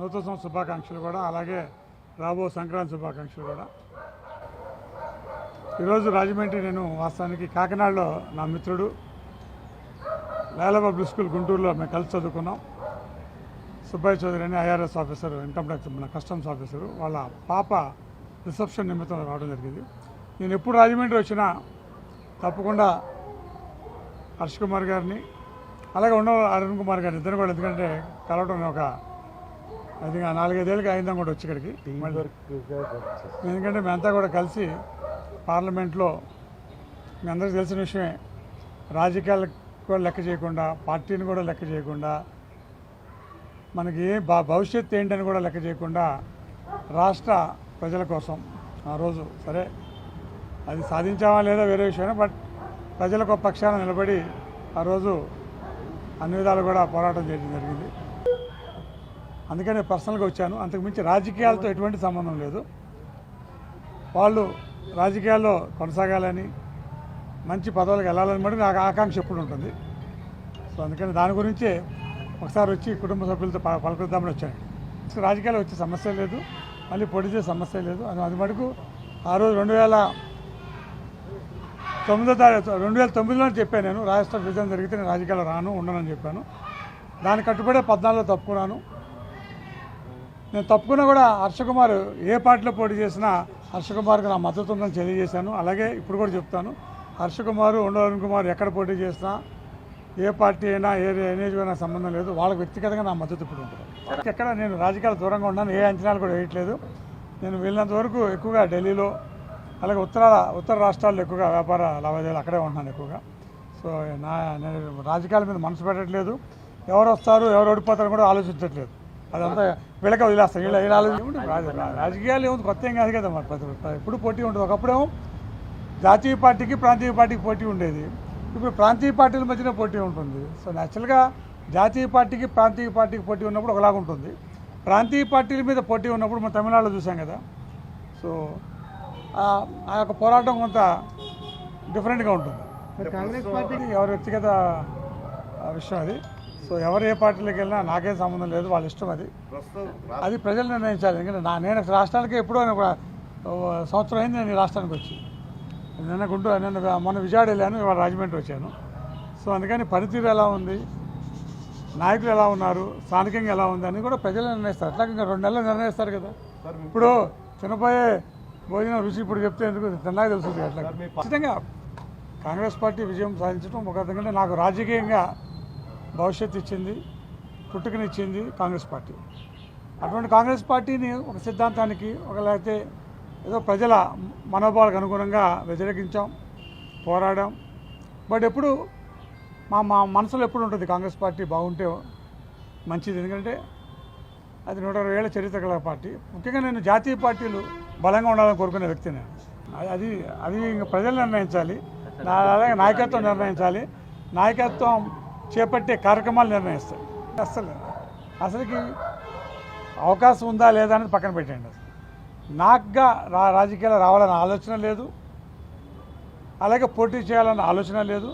నూతన సంవత్సర శుభాకాంక్షలు కూడా అలాగే రాబో సంక్రాంతి శుభాకాంక్షలు కూడా. ఈరోజు రాజమండ్రి నేను వాస్తవానికి కాకినాడలో నా మిత్రుడు లేల పబ్లిక్ స్కూల్ గుంటూరులో మేము కలిసి చదువుకున్నాం. సుబ్బయ్య చౌదరి అని ఐఆర్ఎస్ ఆఫీసర్ ఇన్కమ్ ట్యాక్స్ మన కస్టమ్స్ ఆఫీసరు వాళ్ళ పాప రిసెప్షన్ నిమిత్తం రావడం జరిగింది. నేను ఎప్పుడు రాజమండ్రి వచ్చినా తప్పకుండా హర్ష్ కుమార్ గారిని అలాగే ఉన్న అరుణ్ కుమార్ గారిని ఇద్దరు కూడా ఎందుకంటే కలవడం ఒక అది నాలుగైదేళ్ళకి అయిందాం కూడా వచ్చి ఇక్కడికి. ఎందుకంటే మేమంతా కూడా కలిసి పార్లమెంట్లో మీ అందరికీ తెలిసిన విషయమే. రాజకీయాలకు కూడా లెక్క చేయకుండా పార్టీని కూడా లెక్క చేయకుండా మనకి ఏ భవిష్యత్తు ఏంటని కూడా లెక్క చేయకుండా రాష్ట్ర ప్రజల కోసం ఆ రోజు. సరే అది సాధించామా లేదా వేరే విషయమే బట్ ప్రజలకు పక్షాన నిలబడి ఆ రోజు అన్ని విధాలు కూడా పోరాటం చేయడం జరిగింది. అందుకనే పర్సనల్గా వచ్చాను. అంతకుమించి రాజకీయాలతో ఎటువంటి సంబంధం లేదు. వాళ్ళు రాజకీయాల్లో కొనసాగాలని మంచి పదవులకు వెళ్ళాలని మటుకు నాకు ఆకాంక్ష ఎప్పుడు ఉంటుంది. సో అందుకని దాని గురించే ఒకసారి వచ్చి కుటుంబ సభ్యులతో పలకరిద్దామని వచ్చాను. రాజకీయాలు వచ్చే సమస్య లేదు. మళ్ళీ పొడి చేసే సమస్య లేదు. అది అది మటుకు ఆ రోజు రెండు వేల తొమ్మిదో తారీఖు రెండు వేల తొమ్మిదిలో చెప్పాను నేను. రాజస్థాన్ విభజన జరిగితే నేను రాజకీయాలు రాను ఉండనని చెప్పాను. దాని కట్టుబడే పద్నాలుగులో తప్పుకున్నాను. నేను తప్పుకున్నా కూడా హర్షకుమార్ ఏ పార్టీలో పోటీ చేసినా హర్షకుమార్కి నా మద్దతు ఉందని తెలియజేశాను. అలాగే ఇప్పుడు కూడా చెప్తాను. హర్షకుమార్ ఉండవరుణ్ కుమార్ ఎక్కడ పోటీ చేసినా ఏ పార్టీ అయినా ఏ అయినా సంబంధం లేదు. వాళ్ళకి వ్యక్తిగతంగా నా మద్దతు ఇప్పుడు ఉంటుంది. ఎక్కడ నేను రాజకీయాలు దూరంగా ఉన్నాను ఏ అంచనాలు కూడా వేయట్లేదు. నేను వెళ్ళినంత వరకు ఎక్కువగా ఢిల్లీలో అలాగే ఉత్తర ఉత్తర రాష్ట్రాల్లో ఎక్కువగా వ్యాపార లావాదేవీలు అక్కడే ఉన్నాను ఎక్కువగా. సో నా నేను రాజకీయాల మీద మనసు పెట్టట్లేదు. ఎవరు వస్తారు ఎవరు ఓడిపోతారని కూడా ఆలోచించట్లేదు. అదంతా వీళ్ళకే వదిలేస్తాం వీళ్ళ వీళ్ళ రాజకీయాలు ఏముంది? కొత్త ఏం కాదు కదా మరి. ప్రతి ఎప్పుడు పోటీ ఉంటుంది ఒకప్పుడేమో జాతీయ పార్టీకి ప్రాంతీయ పార్టీకి పోటీ ఉండేది. ఇప్పుడు ప్రాంతీయ పార్టీల మధ్యన పోటీ ఉంటుంది. సో న్యాచురల్గా జాతీయ పార్టీకి ప్రాంతీయ పార్టీకి పోటీ ఉన్నప్పుడు ఒకలాగా ఉంటుంది. ప్రాంతీయ పార్టీల మీద పోటీ ఉన్నప్పుడు మనం తమిళనాడులో చూసాం కదా. సో ఆ- యొక్క పోరాటం కొంత డిఫరెంట్గా ఉంటుంది. కాంగ్రెస్ పార్టీ ఎవరి వ్యక్తిగత విషయం అది. సో ఎవరు ఏ పార్టీలోకి వెళ్ళినా నాకేం సంబంధం లేదు వాళ్ళ ఇష్టం అది. అది ప్రజలు నిర్ణయించాలి. ఎందుకంటే నా నేను రాష్ట్రానికి ఎప్పుడో ఒక సంవత్సరం అయింది నేను ఈ రాష్ట్రానికి వచ్చి. నిన్న గుంటూరు నిన్న మొన్న విజయవాడ వెళ్ళాను ఇవాళ రాజమండ్రి వచ్చాను. సో అందుకని పనితీరు ఎలా ఉంది? నాయకులు ఎలా ఉన్నారు? స్థానికంగా ఎలా ఉంది? అని కూడా ప్రజలు నిర్ణయిస్తారు. అట్లాగే ఇంకా రెండు నెలలు నిర్ణయిస్తారు కదా. ఇప్పుడు తినపోయే భోజనం రుచి ఇప్పుడు చెప్తే ఎందుకు? తిన్నాక తెలుస్తుంది అట్లా ఖచ్చితంగా కాంగ్రెస్ పార్టీ విజయం సాధించడం ఒక ఎందుకంటే నాకు రాజకీయంగా భవిష్యత్తు ఇచ్చింది పుట్టుకనిచ్చింది కాంగ్రెస్ పార్టీ. అటువంటి కాంగ్రెస్ పార్టీని ఒక సిద్ధాంతానికి ఒక లేకపోతే ఏదో ప్రజల మనోభావాలకు అనుగుణంగా వ్యతిరేకించాం పోరాడాం. బట్ ఎప్పుడు మా మా మనసులో ఎప్పుడు ఉంటుంది కాంగ్రెస్ పార్టీ బాగుంటే మంచిది. ఎందుకంటే అది నూట ఇరవై ఏళ్ళ చరిత్ర గల పార్టీ. ముఖ్యంగా నేను జాతీయ పార్టీలు బలంగా ఉండాలని కోరుకునే వ్యక్తి నేను. అది- అది అది ప్రజలు నిర్ణయించాలి. నా అలాగే నాయకత్వం నిర్ణయించాలి. నాయకత్వం చేపట్టే కార్యక్రమాలు నిర్ణయిస్తాయి. అసలు అసలుకి అవకాశం ఉందా లేదా అనేది పక్కన పెట్టండి అసలు. నాకుగా రా రాజకీయాలు రావాలన్న ఆలోచన లేదు. అలాగే పోటీ చేయాలన్న ఆలోచన లేదు.